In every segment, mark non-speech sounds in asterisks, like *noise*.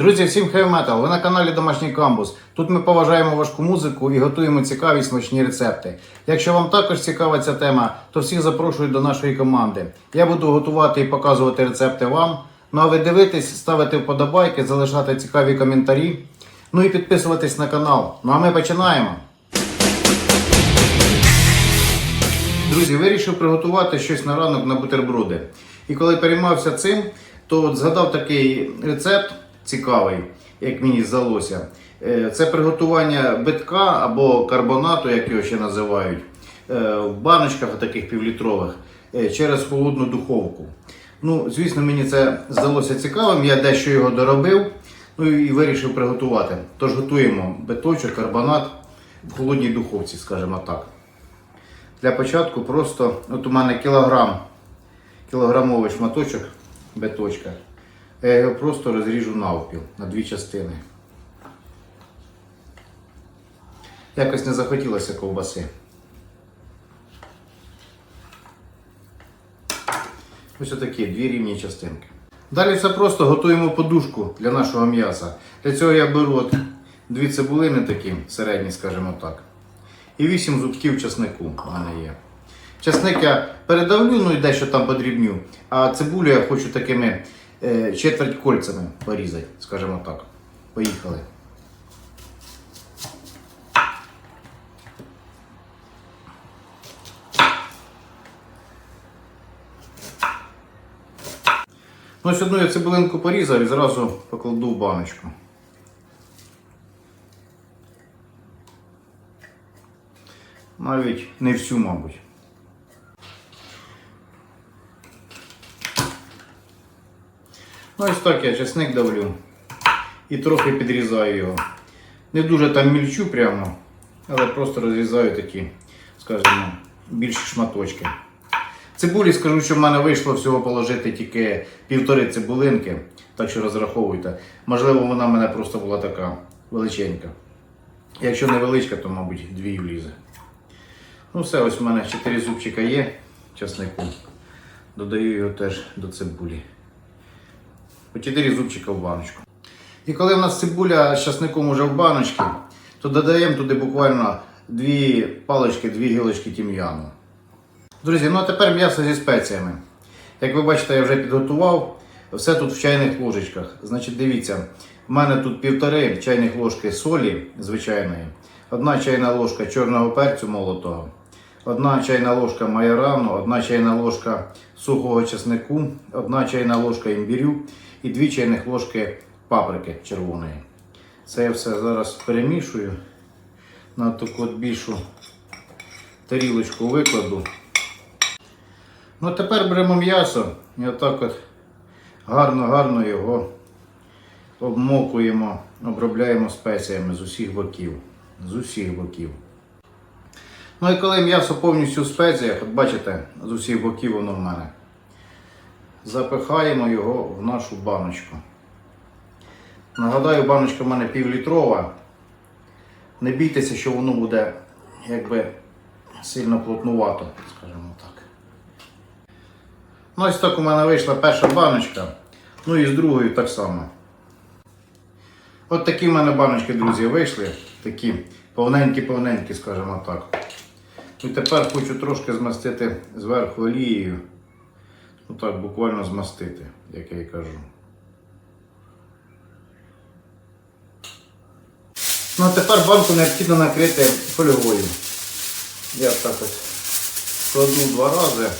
Друзі, всім хейв-метал! Ви на каналі Домашній Камбус. Тут ми поважаємо важку музику і готуємо цікаві смачні рецепти. Якщо вам також цікава ця тема, то всіх запрошую до нашої команди. Я буду готувати і показувати рецепти вам. Ну а ви дивитесь, ставити вподобайки, залишати цікаві коментарі. Ну і підписуватись на канал. Ну а ми починаємо. Друзі, вирішив приготувати щось на ранок на бутерброди. І коли переймався цим, то от згадав такий рецепт цікавий, як мені здалося. Е, Це приготування битка або карбонату, як його ще називають, е, в баночках таких півлітрових е, через холодну духовку. Ну, звісно, мені це здалося цікавим, я дещо його доробив. Ну і вирішив приготувати. Тож готуємо биточок, карбонат в холодній духовці, скажімо так. Для початку просто, от у мене кілограм, кілограмовий шматочок биточка. Я його просто розріжу навпіл на дві частини. Якось не захотілося ковбаси. Ось отакі дві рівні частинки. Далі все просто готуємо подушку для нашого м'яса. Для цього я беру от дві цибулини такі, середні, скажімо так. І 8 зубків часнику в мене є. Часник я передавлю, ну і дещо там подрібню. А цибулю я хочу такими четверть кольцями порізати, скажімо так. Поїхали. Ну, ось одну я цибулинку порізав і зразу покладу в баночку. Навіть не всю, мабуть. Ось так я чесник давлю і трохи підрізаю його. Не дуже там мільчу прямо, але просто розрізаю такі, скажімо, більші шматочки. Цибулі скажу, що в мене вийшло всього положити тільки півтори цибулинки, так що розраховуйте. Можливо, вона в мене просто була така величенька. Якщо невеличка, то, мабуть, дві влізе. Ну все, ось у мене 4 зубчика є часнику. Додаю його теж до цибулі. По 4 зубчика в баночку. І коли в нас цибуля з часником уже в баночці, то додаємо туди буквально 2 палички, 2 гілочки тім'яну. Друзі, ну а тепер м'ясо зі спеціями. Як ви бачите, я вже підготував. Все тут в чайних ложечках. Значить, дивіться, в мене тут півтори чайних ложки солі звичайної, одна чайна ложка чорного перцю молотого, одна чайна ложка майорану, одна чайна ложка сухого чеснику, одна чайна ложка імбірю і дві чайних ложки паприки червоної. Це я все зараз перемішую на таку от більшу тарілочку викладу. Ну, тепер беремо м'ясо і отак от гарно-гарно його обмокуємо, обробляємо спеціями з усіх боків. З усіх боків. Ну і коли м'ясо повністю в спеціях, от бачите, з усіх боків воно в мене. Запихаємо його в нашу баночку. Нагадаю, баночка в мене півлітрова. Не бійтеся, що воно буде якби сильно плотнувато, скажімо так. Ну, ось так у мене вийшла перша баночка. Ну і з другою так само. От такі в мене баночки, друзі, вийшли. Такі повненькі-повненькі, скажімо так. І тепер хочу трошки змастити зверху олією. Ну так, буквально змастити, як я і кажу. Ну а тепер банку необхідно накрити фольгою. Я так ось кладу два рази.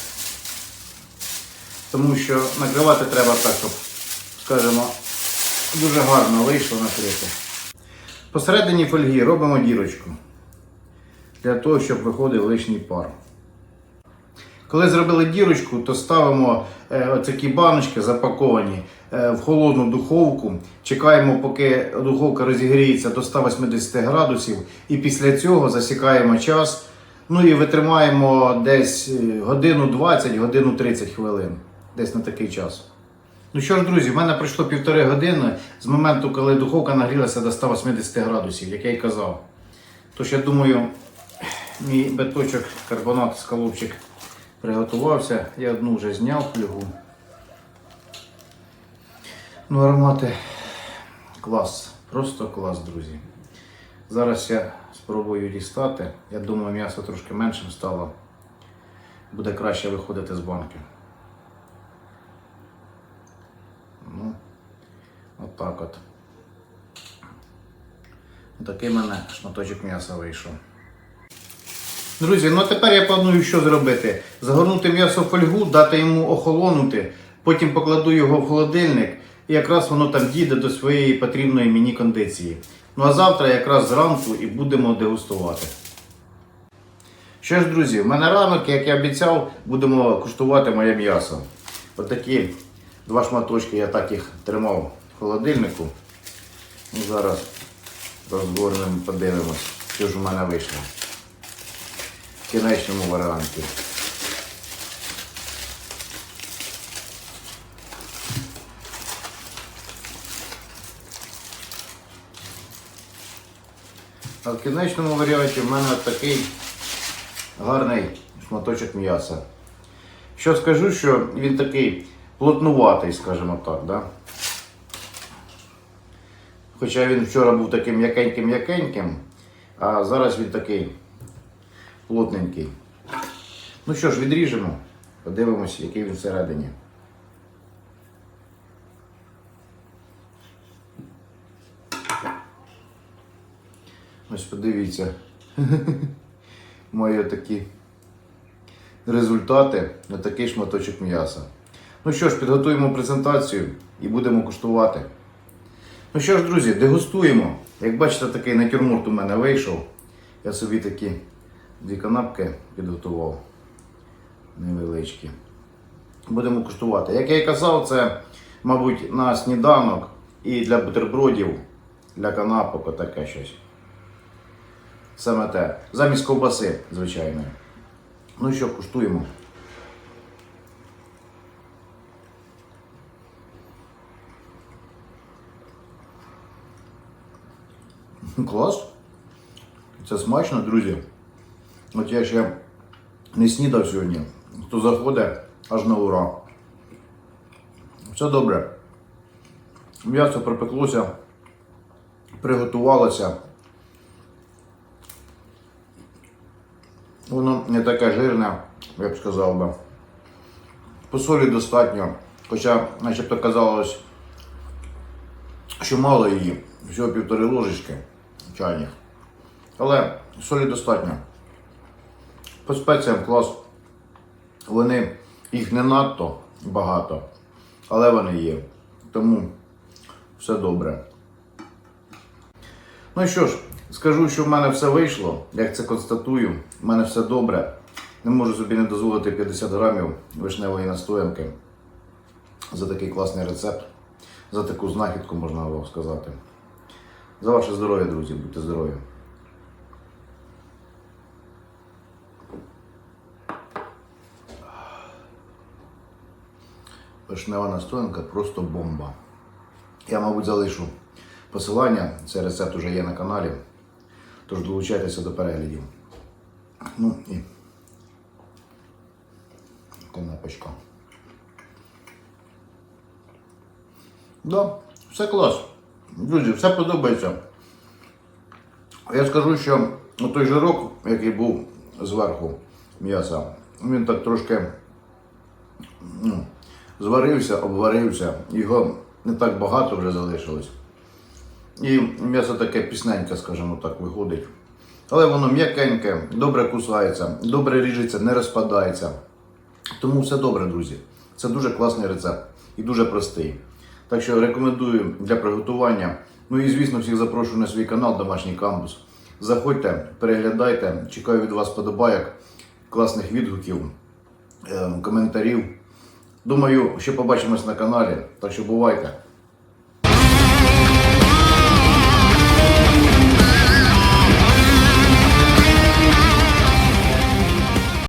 Тому що накривати треба так, щоб, скажімо, дуже гарно вийшло накрити. Посередині фольги робимо дірочку для того, щоб виходив лишній пар. Коли зробили дірочку, то ставимо е, оцякі баночки запаковані е, в холодну духовку. Чекаємо, поки духовка розігріється до 180 градусів, і після цього засікаємо час. Ну і витримаємо десь е, годину 20, годину 30 хвилин. Десь на такий час. Ну що ж, друзі, в мене пройшло півтори години з моменту, коли духовка нагрілася до 180 градусів, як я й казав. Тож я думаю, мій беточок, карбонат, скалупчик приготувався. Я одну вже зняв плюгу. Ну, аромати Клас, просто клас, друзі. Зараз я спробую дістати. Я думаю, м'ясо трошки меншим стало. Буде краще виходити з банки. Ну, отак от. Такий в мене шматочок м'яса вийшов. Друзі, ну тепер я планую що зробити. Загорнути м'ясо в фольгу, дати йому охолонути, потім покладу його в холодильник і якраз воно там дійде до своєї потрібної мені кондиції. Ну а завтра якраз зранку і будемо дегустувати. Що ж, друзі, в мене ранок, як я обіцяв, будемо куштувати моє м'ясо. Отакі два шматочки я так їх тримав в холодильнику. Ну, зараз розгорнемо, подивимось, що ж у мене вийшло кінечному варіанті. А в кінечному варіанті в мене такий гарний шматочок м'яса. Що скажу, що він такий плотнуватий, скажімо так, да? Хоча він вчора був таким м'якеньким-м'якеньким, а зараз він такий плотненький. Ну що ж, відріжемо, подивимось, який він всередині. Ось подивіться. *laughs* Мої такі результати на такий шматочок м'яса. Ну що ж, підготуємо презентацію і будемо куштувати. Ну що ж, друзі, дегустуємо. Як бачите, такий натюрморт у мене вийшов. Я собі такі дві канапки підготував. Невеличкі. Будемо куштувати. Як я і казав, це, мабуть, на сніданок і для бутербродів, для канапок, отаке щось. Саме те. Замість ковбаси, звичайно. Ну що, куштуємо. Клас. Це смачно, друзі. От я ще не снідав сьогодні. Хто заходить аж на ура. Все добре. М'ясо припеклося, приготувалося. Воно не таке жирне, я б сказав би. По солі достатньо. Хоча, начебто казалось, що мало її, всього півтори ложечки чайних. Але солі достатньо. По спеціям клас. Вони їх не надто багато, але вони є. Тому все добре. Ну що ж, скажу, що в мене все вийшло. Як це констатую, в мене все добре. Не можу собі не дозволити 50 грамів вишневої настоянки за такий класний рецепт, за таку знахідку, можна вам сказати. За ваше здоров'я, друзі, будьте здорові. Вишнева настоянка просто бомба. Я, мабуть, залишу посилання. Цей рецепт вже є на каналі. Тож долучайтеся до переглядів. Ну і канапочка. Да, все клас. Друзі, все подобається. Я скажу, що той жирок, який був зверху м'яса, він так трошки ну, зварився, обварився, його не так багато вже залишилось. І м'ясо таке пісненьке, скажімо так, виходить. Але воно м'якеньке, добре кусається, добре ріжеться, не розпадається. Тому все добре, друзі. Це дуже класний рецепт і дуже простий. Так що рекомендую для приготування. Ну і звісно, всіх запрошую на свій канал Домашній кампус. Заходьте, переглядайте, чекаю від вас подобайок, класних відгуків, е, коментарів. Думаю, що побачимось на каналі. Так що бувайте!